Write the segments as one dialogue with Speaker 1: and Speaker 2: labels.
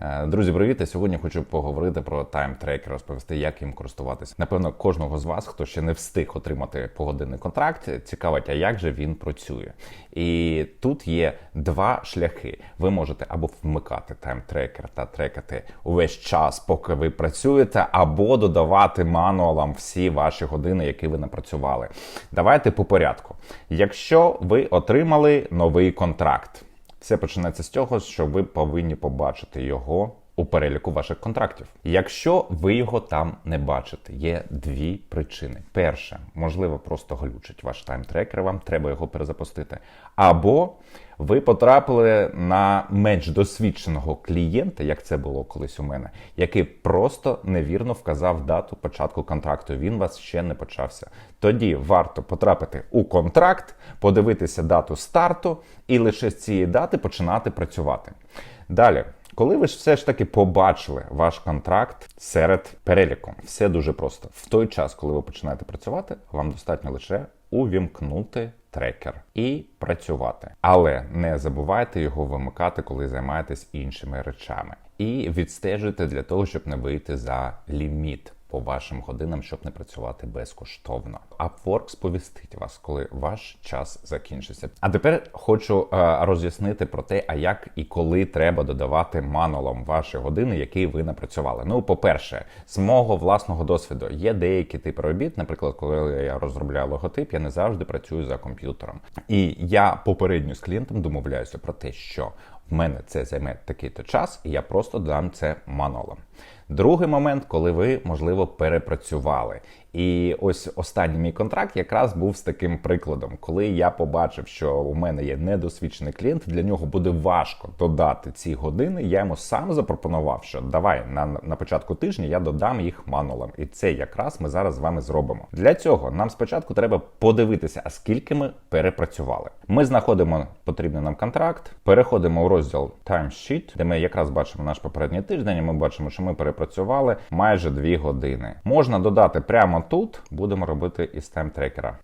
Speaker 1: Е, Друзі, привіт! Сьогодні хочу поговорити про тайм-трекер, розповісти, як їм користуватися. Напевно, кожного з вас, хто ще не встиг отримати погодинний контракт, цікавить, а як же він працює. І тут є два шляхи. Ви можете або вмикати тайм-трекер та трекати увесь час, поки ви працюєте, або додавати мануалам всі ваші години, які ви напрацювали. Давайте по порядку. Якщо ви отримали новий контракт. Все починається з того, що ви повинні побачити його у переліку ваших контрактів. Якщо ви його там не бачите, є дві причини. Перше, можливо, просто глючить ваш тайм-трекер, вам треба його перезапустити. Або ви потрапили на менш досвідченого клієнта, як це було колись у мене, який просто невірно вказав дату початку контракту. Він вас ще не почався. Тоді варто потрапити у контракт, подивитися дату старту і лише з цієї дати починати працювати. Далі. Коли ви ж все ж таки побачили ваш контракт серед переліку, все дуже просто. В той час, коли ви починаєте працювати, вам достатньо лише увімкнути трекер і працювати. Але не забувайте його вимикати, коли займаєтесь іншими речами. І відстежуйте для того, щоб не вийти за ліміт по вашим годинам, щоб не працювати безкоштовно. Upwork сповістить вас, коли ваш час закінчиться. А тепер хочу е, роз'яснити про те, а як і коли треба додавати мануалом ваші години, які ви напрацювали. Ну, по-перше, з мого власного досвіду є деякі типи робіт. Наприклад, коли я розробляю логотип, я не завжди працюю за комп'ютером. І я попередньо з клієнтом домовляюся про те, що в мене це займе такий-то час, і я просто дам це манолам. Другий момент, коли ви, можливо, перепрацювали. І ось останній мій контракт якраз був з таким прикладом, коли я побачив, що у мене є недосвідчений клієнт, для нього буде важко додати ці години. Я йому сам запропонував, що давай на, на початку тижня я додам їх мануалом. І це якраз ми зараз з вами зробимо. Для цього нам спочатку треба подивитися, а скільки ми перепрацювали. Ми знаходимо потрібний нам контракт, переходимо у розділ Timesheet, де ми якраз бачимо наш попередній тиждень. і Ми бачимо, що ми перепрацювали майже 2 години. Можна додати прямо тут, будемо робити із таймтрекера.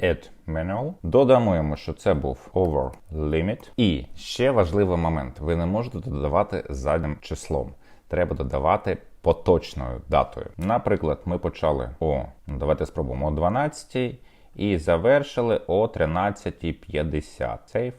Speaker 1: Add manual. Додамо йому, що це був over limit. І ще важливий момент: ви не можете додавати заднім числом. Треба додавати поточною датою. Наприклад, ми почали о, ну давайте спробуємо о 12 і завершили о 13.50. Сейф.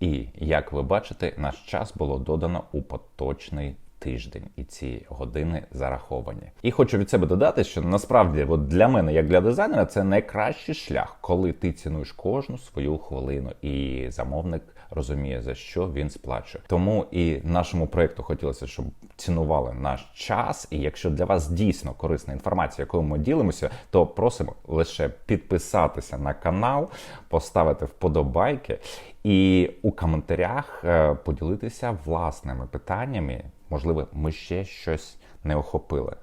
Speaker 1: І як ви бачите, наш час було додано у поточний тиждень, і ці години зараховані. І хочу від себе додати, що насправді, от для мене, як для дизайнера, це найкращий шлях, коли ти цінуєш кожну свою хвилину, і замовник розуміє, за що він сплачує. Тому і нашому проєкту хотілося, щоб цінували наш час. І якщо для вас дійсно корисна інформація, якою ми ділимося, то просимо лише підписатися на канал, поставити вподобайки і у коментарях е, поділитися власними питаннями. Можливо, ми ще щось не охопили.